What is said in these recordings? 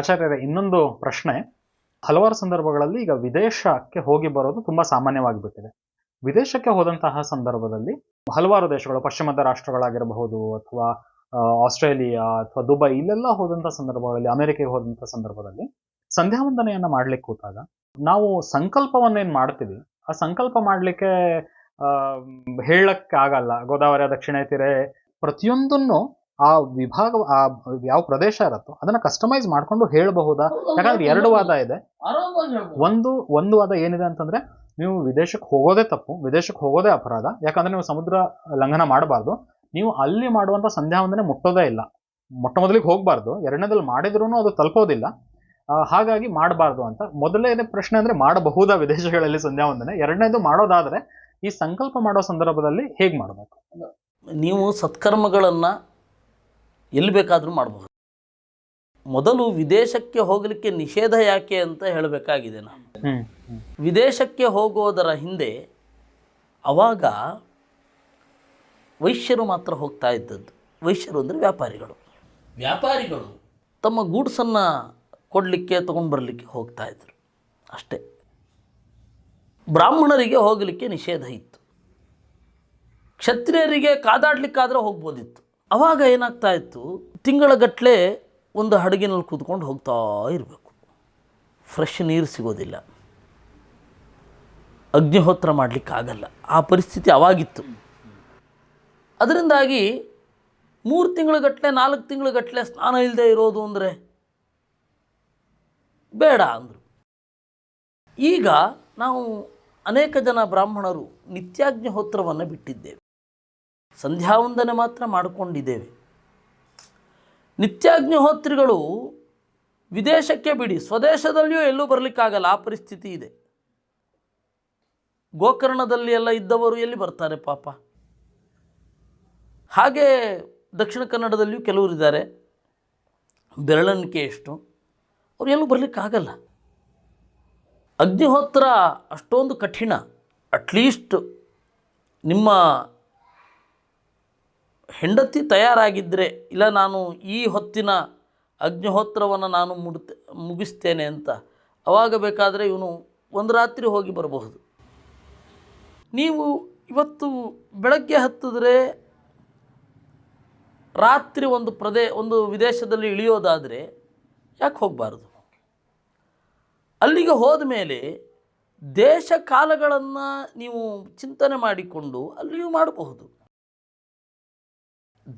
ಆಚಾರ್ಯರೇ ಇನ್ನೊಂದು ಪ್ರಶ್ನೆ, ಹಲವಾರು ಸಂದರ್ಭಗಳಲ್ಲಿ ಈಗ ವಿದೇಶಕ್ಕೆ ಹೋಗಿ ಬರೋದು ತುಂಬಾ ಸಾಮಾನ್ಯವಾಗಿಬಿಟ್ಟಿದೆ ವಿದೇಶಕ್ಕೆ ಹೋದಂತಹ ಸಂದರ್ಭದಲ್ಲಿ ಹಲವಾರು ದೇಶಗಳು, ಪಶ್ಚಿಮದ ರಾಷ್ಟ್ರಗಳಾಗಿರಬಹುದು ಅಥವಾ ಆಸ್ಟ್ರೇಲಿಯಾ ಅಥವಾ ದುಬೈ, ಇಲ್ಲೆಲ್ಲ ಹೋದಂತಹ ಸಂದರ್ಭಗಳಲ್ಲಿ, ಅಮೆರಿಕೆಗೆ ಹೋದಂತಹ ಸಂದರ್ಭದಲ್ಲಿ ಸಂಧ್ಯಾ ವಂದನೆಯನ್ನ ಮಾಡ್ಲಿಕ್ಕೆ ಕೂತಾಗ ನಾವು ಸಂಕಲ್ಪವನ್ನ ಏನ್ ಮಾಡ್ತೀವಿ? ಆ ಸಂಕಲ್ಪ ಮಾಡ್ಲಿಕ್ಕೆ ಹೇಳಕ್ಕೆ ಆಗಲ್ಲ ಗೋದಾವರಿ ದಕ್ಷಿಣ ತೀರೆ ಪ್ರತಿಯೊಂದನ್ನು ಆ ವಿಭಾಗ ಆ ಯಾವ ಪ್ರದೇಶ ಇರುತ್ತೋ ಅದನ್ನ ಕಸ್ಟಮೈಸ್ ಮಾಡ್ಕೊಂಡು ಹೇಳಬಹುದಾ? ಯಾಕಂದ್ರೆ ಎರಡು ವಾದ ಇದೆ. ಒಂದು ಒಂದು ವಾದ ಏನಿದೆ ಅಂತಂದ್ರೆ ನೀವು ವಿದೇಶಕ್ಕೆ ಹೋಗೋದೇ ತಪ್ಪು ವಿದೇಶಕ್ಕೆ ಹೋಗೋದೇ ಅಪರಾಧ. ಯಾಕಂದ್ರೆ ನೀವು ಸಮುದ್ರ ಲಂಘನ ಮಾಡಬಾರ್ದು. ನೀವು ಅಲ್ಲಿ ಮಾಡುವಂತ ಸಂಧ್ಯಾ ವಂದನೆ ಮುಟ್ಟೋದೇ ಇಲ್ಲ. ಮೊಟ್ಟ ಮೊದಲಿಗೆ ಹೋಗಬಾರ್ದು. ಎರಡನೇದಲ್ಲಿ ಮಾಡಿದ್ರು ಅದು ತಲುಪೋದಿಲ್ಲ. ಹಾಗಾಗಿ ಮಾಡಬಾರ್ದು ಅಂತ. ಮೊದಲನೇ ಪ್ರಶ್ನೆ ಅಂದ್ರೆ ಮಾಡಬಹುದಾ ವಿದೇಶಗಳಲ್ಲಿ ಸಂಧ್ಯಾ ವಂದನೆ ಎರಡನೇದು ಮಾಡೋದಾದ್ರೆ ಈ ಸಂಕಲ್ಪ ಮಾಡೋ ಸಂದರ್ಭದಲ್ಲಿ ಹೇಗೆ ಮಾಡಬೇಕು? ನೀವು ಸತ್ಕರ್ಮಗಳನ್ನು ಎಲ್ಲಿ ಬೇಕಾದರೂ ಮಾಡಬಹುದು ಮೊದಲು ವಿದೇಶಕ್ಕೆ ಹೋಗಲಿಕ್ಕೆ ನಿಷೇಧ ಯಾಕೆ ಅಂತ ಹೇಳಬೇಕಾಗಿದೆ ನಾನು. ವಿದೇಶಕ್ಕೆ ಹೋಗೋದರ ಹಿಂದೆ ಅವಾಗ ವೈಶ್ಯರು ಮಾತ್ರ ಹೋಗ್ತಾ ಇದ್ದದ್ದು. ವೈಶ್ಯರು ಅಂದರೆ ವ್ಯಾಪಾರಿಗಳು. ವ್ಯಾಪಾರಿಗಳು. ತಮ್ಮ ಗೂಡ್ಸನ್ನು ಕೊಡಲಿಕ್ಕೆ ತೊಗೊಂಡು ಬರಲಿಕ್ಕೆ ಹೋಗ್ತಾ ಇದ್ರು. ಅಷ್ಟೇ. ಬ್ರಾಹ್ಮಣರಿಗೆ ಹೋಗಲಿಕ್ಕೆ ನಿಷೇಧ ಇತ್ತು. ಕ್ಷತ್ರಿಯರಿಗೆ ಕಾದಾಡ್ಲಿಕ್ಕಾದ್ರೆ ಹೋಗ್ಬೋದಿತ್ತು. ಅವಾಗ ಏನಾಗ್ತಾ ಇತ್ತು? ತಿಂಗಳ ಗಟ್ಟಲೆ ಒಂದು ಹಡಗಿನಲ್ಲಿ ಕೂತ್ಕೊಂಡು ಹೋಗ್ತಾ ಇರಬೇಕು. ಫ್ರೆಶ್ ನೀರು ಸಿಗೋದಿಲ್ಲ. ಅಗ್ನಿಹೋತ್ರ ಮಾಡಲಿಕ್ಕಾಗಲ್ಲ. ಆ ಪರಿಸ್ಥಿತಿ ಅವಾಗಿತ್ತು. ಅದರಿಂದಾಗಿ ಮೂರು ತಿಂಗಳಗಟ್ಟಲೆ ನಾಲ್ಕು ತಿಂಗಳಗಟ್ಟಲೆ ಸ್ನಾನ ಇಲ್ಲದೆ ಇರೋದು ಅಂದರೆ ಬೇಡ ಅಂದರು. ಈಗ ನಾವು ಅನೇಕ ಜನ ಬ್ರಾಹ್ಮಣರು ನಿತ್ಯಾಗ್ನಿಹೋತ್ರವನ್ನು ಬಿಟ್ಟಿದ್ದೇವೆ. ಸಂಧ್ಯಾವಂದನೆ ಮಾತ್ರ ಮಾಡಿಕೊಂಡಿದ್ದೇವೆ. ನಿತ್ಯಾಗ್ನಿಹೋತ್ರಿಗಳು ವಿದೇಶಕ್ಕೆ ಬಿಡಿ, ಸ್ವದೇಶದಲ್ಲಿಯೂ ಎಲ್ಲೂ ಬರಲಿಕ್ಕಾಗಲ್ಲ, ಆ ಪರಿಸ್ಥಿತಿ ಇದೆ. ಗೋಕರ್ಣದಲ್ಲಿ ಎಲ್ಲ ಇದ್ದವರು ಎಲ್ಲಿ ಬರ್ತಾರೆ ಪಾಪ? ಹಾಗೆ ದಕ್ಷಿಣ ಕನ್ನಡದಲ್ಲಿಯೂ ಕೆಲವರು ಇದ್ದಾರೆ. ಬೆರಳಣಿಕೆ ಎಷ್ಟು? ಅವ್ರು ಎಲ್ಲೂ ಬರಲಿಕ್ಕಾಗಲ್ಲ. ಅಗ್ನಿಹೋತ್ರ ಅಷ್ಟೊಂದು ಕಠಿಣ. ಅಟ್ಲೀಸ್ಟ್ ನಿಮ್ಮ ಹೆಂಡತಿ ತಯಾರಾಗಿದ್ದರೆ ಇಲ್ಲ ನಾನು ಈ ಹೊತ್ತಿನ ಅಗ್ನಿಹೋತ್ರವನ್ನು ನಾನು ಮುಡ್ತೆ, ಮುಗಿಸ್ತೇನೆ ಅಂತ, ಅವಾಗ ಬೇಕಾದರೆ ಇವನು ಒಂದು ರಾತ್ರಿ ಹೋಗಿ ಬರಬಹುದು. ನೀವು ಇವತ್ತು ಬೆಳಗ್ಗೆ ಹತ್ತಿದ್ರೆ ರಾತ್ರಿ ಒಂದು ಪ್ರದೇ, ಒಂದು ವಿದೇಶದಲ್ಲಿ ಇಳಿಯೋದಾದರೆ ಯಾಕೆ ಹೋಗಬಾರ್ದು? ಅಲ್ಲಿಗೆ ಹೋದ ಮೇಲೆ ದೇಶ ಕಾಲಗಳನ್ನು ನೀವು ಚಿಂತನೆ ಮಾಡಿಕೊಂಡು ಅಲ್ಲಿಯೂ ಮಾಡಬಹುದು.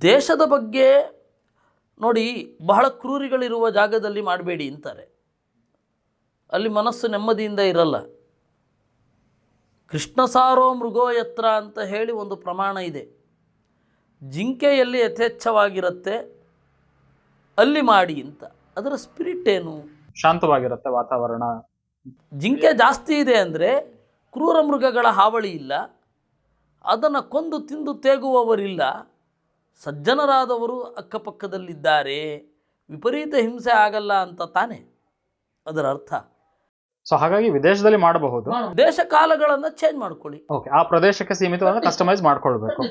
ದೇಶದ ಬಗ್ಗೆ ನೋಡಿ ಬಹಳ ಕ್ರೂರಿಗಳಿರುವ ಜಾಗದಲ್ಲಿ ಮಾಡಬೇಡಿ ಅಂತಾರೆ. ಅಲ್ಲಿ ಮನಸ್ಸು ನೆಮ್ಮದಿಯಿಂದ ಇರಲ್ಲ. ಕೃಷ್ಣ ಸಾರೋ ಮೃಗೋ ಯತ್ರ ಅಂತ ಹೇಳಿ ಒಂದು ಪ್ರಮಾಣ ಇದೆ. ಜಿಂಕೆಯಲ್ಲಿ ಯಥೇಚ್ಛವಾಗಿರುತ್ತೆ. ಅಲ್ಲಿ ಮಾಡಿ ಅಂತ. ಅದರ ಸ್ಪಿರಿಟ್ ಏನು? ಶಾಂತವಾಗಿರುತ್ತೆ ವಾತಾವರಣ. ಜಿಂಕೆ ಜಾಸ್ತಿ ಇದೆ ಅಂದರೆ ಕ್ರೂರ ಮೃಗಗಳ ಹಾವಳಿ ಇಲ್ಲ. ಅದನ್ನು ಕೊಂದು ತಿಂದು ತೇಗುವವರಿಲ್ಲ. ಸಜ್ಜನರಾದವರು ಅಕ್ಕಪಕ್ಕದಲ್ಲಿದ್ದಾರೆ ವಿಪರೀತ ಹಿಂಸೆ ಆಗಲ್ಲ ಅಂತ ತಾನೆ ಅದರ ಅರ್ಥ. ಸೊ ಹಾಗಾಗಿ ವಿದೇಶದಲ್ಲಿ ಮಾಡಬಹುದು. ದೇಶ ಕಾಲಗಳನ್ನು ಚೇಂಜ್ ಮಾಡ್ಕೊಳ್ಳಿ. ಓಕೆ ಆ ಪ್ರದೇಶಕ್ಕೆ ಸೀಮಿತವಾದ ಕಸ್ಟಮೈಸ್ ಮಾಡ್ಕೊಳ್ಬೇಕು.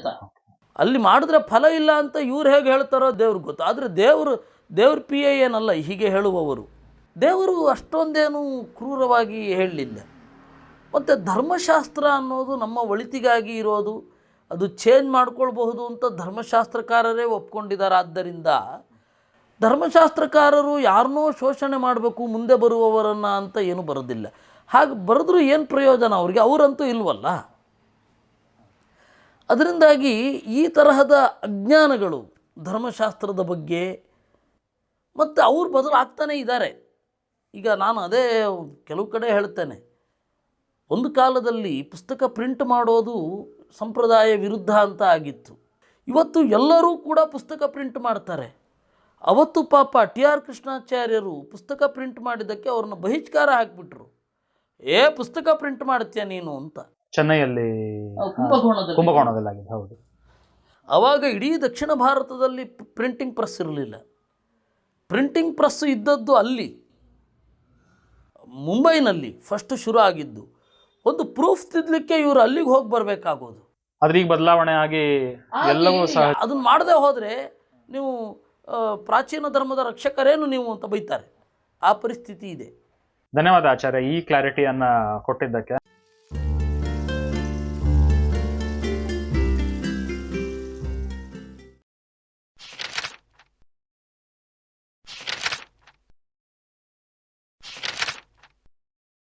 ಅಲ್ಲಿ ಮಾಡಿದ್ರೆ ಫಲ ಇಲ್ಲ ಅಂತ ಇವ್ರು ಹೇಗೆ ಹೇಳ್ತಾರೋ ದೇವ್ರಿಗೆ ಗೊತ್ತು. ಆದರೆ ದೇವರು ದೇವ್ರ ಪಿ ಎ ಏನಲ್ಲ ಹೀಗೆ ಹೇಳುವವರು. ದೇವರು ಅಷ್ಟೊಂದೇನು ಕ್ರೂರವಾಗಿ ಹೇಳಲಿಲ್ಲ. ಮತ್ತು ಧರ್ಮಶಾಸ್ತ್ರ ಅನ್ನೋದು ನಮ್ಮ ಒಳಿತಿಗಾಗಿ ಇರೋದು ಅದು ಚೇಂಜ್ ಮಾಡ್ಕೊಳ್ಬಹುದು ಅಂತ ಧರ್ಮಶಾಸ್ತ್ರಕಾರರೇ ಒಪ್ಕೊಂಡಿದ್ದಾರೆ. ಆದ್ದರಿಂದ ಧರ್ಮಶಾಸ್ತ್ರಕಾರರು ಯಾರನ್ನೋ ಶೋಷಣೆ ಮಾಡಬೇಕು, ಮುಂದೆ ಬರುವವರನ್ನು ಅಂತ ಏನು ಬರೋದಿಲ್ಲ. ಹಾಗೆ ಬರೆದ್ರೂ ಏನು ಪ್ರಯೋಜನ? ಅವ್ರಿಗೆ ಅವರಂತೂ ಇಲ್ವಲ್ಲ? ಅದರಿಂದಾಗಿ ಈ ತರಹದ ಅಜ್ಞಾನಗಳು ಧರ್ಮಶಾಸ್ತ್ರದ ಬಗ್ಗೆ ಮತ್ತು ಅವ್ರು ಬದಲಾಗ್ತಾನೇ ಇದ್ದಾರೆ. ಈಗ ನಾನು ಅದೇ ಕೆಲವು ಕಡೆ ಹೇಳ್ತೇನೆ. ಒಂದು ಕಾಲದಲ್ಲಿ ಪುಸ್ತಕ ಪ್ರಿಂಟ್ ಮಾಡೋದು ಸಂಪ್ರದಾಯ ವಿರುದ್ಧ ಅಂತ ಆಗಿತ್ತು. ಇವತ್ತು ಎಲ್ಲರೂ ಕೂಡ ಪುಸ್ತಕ ಪ್ರಿಂಟ್ ಮಾಡ್ತಾರೆ. ಅವತ್ತು ಪಾಪ ಟಿ ಆರ್ ಕೃಷ್ಣಾಚಾರ್ಯರು ಪುಸ್ತಕ ಪ್ರಿಂಟ್ ಮಾಡಿದ್ದಕ್ಕೆ ಅವ್ರನ್ನ ಬಹಿಷ್ಕಾರ ಹಾಕಿಬಿಟ್ರು. ಏ ಪುಸ್ತಕ ಪ್ರಿಂಟ್ ಮಾಡ್ತೀಯ ನೀನು ಅಂತ. ಚೆನ್ನೈಯಲ್ಲಿ ಕುಂಭಕೋಣದಲ್ಲಿ. ಆಗಿದೆ ಹೌದು. ಆವಾಗ ಇಡೀ ದಕ್ಷಿಣ ಭಾರತದಲ್ಲಿ ಪ್ರಿಂಟಿಂಗ್ ಪ್ರೆಸ್ ಇರಲಿಲ್ಲ. ಪ್ರಿಂಟಿಂಗ್ ಪ್ರೆಸ್ ಇದ್ದದ್ದು ಅಲ್ಲಿ. ಮುಂಬೈನಲ್ಲಿ ಫಸ್ಟ್ ಶುರು ಆಗಿದ್ದು. ಒಂದು ಪ್ರೂಫ್ ತಿದ್ಲಿಕ್ಕೆ ಇವರು ಅಲ್ಲಿಗೆ ಹೋಗಿ ಬರಬೇಕಾಗೋದು. ಆದ್ರೆ ಈಗ ಬದಲಾವಣೆ ಆಗಿ ಎಲ್ಲವೂ ಸಹ ಅದನ್ನ ಮಾಡದೆ ಹೋದರೆ ನೀವು ಪ್ರಾಚೀನ ಧರ್ಮದ ರಕ್ಷಕರೇನು ನೀವು ಅಂತ ಬೈತಾರೆ. ಆ ಪರಿಸ್ಥಿತಿ ಇದೆ. ಧನ್ಯವಾದ ಆಚಾರ್ಯ ಈ ಕ್ಲಾರಿಟಿಯನ್ನ ಕೊಟ್ಟಿದ್ದಕ್ಕೆ.